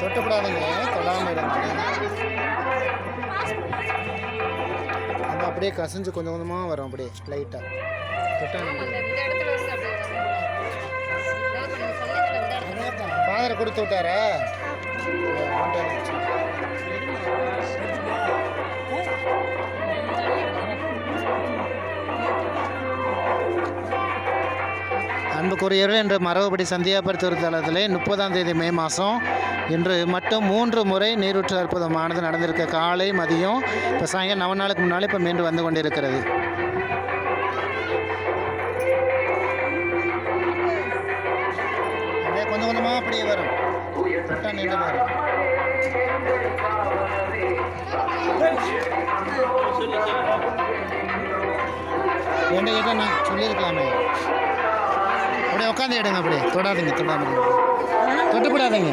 தொட்டப்படாதீங்க தொடாமல் இருங்க. அப்படியே கசிஞ்சு கொஞ்சம் கொஞ்சமாக வரும் அப்படியே லைட்டாக தொட்டா அந்த இந்த இடத்துல வச்சு அப்படியே வரும். அதாவது இப்ப நீங்க சொன்னீங்கல்ல, இந்த இடத்துல ஃபாதரை கொடுத்து விட்டாரா? அன்புக்குரியவர்கள் இன்று மரபுபடி சந்தியாபுரத்தூர் தளத்திலே முப்பதாம் தேதி மே மாதம் இன்று மட்டும் மூன்று முறை நீரூற்று அற்புதமானது நடந்திருக்க. காலை மதியம் இப்போ சாயங்காலம் நவ நாளுக்கு முன்னால் இப்போ மீண்டும் வந்து கொண்டிருக்கிறது. அப்படியே கொஞ்சம் கொஞ்சமாக அப்படியே வரும். தொட்டா நீண்டு வரும் ரெண்டு கிட்ட நான் சொல்லியிருக்கலாமே. அப்படியே உட்காந்து எடுங்க அப்படியே. தொடாதீங்க தொடாதீங்க. தொட்டுப்படாதீங்க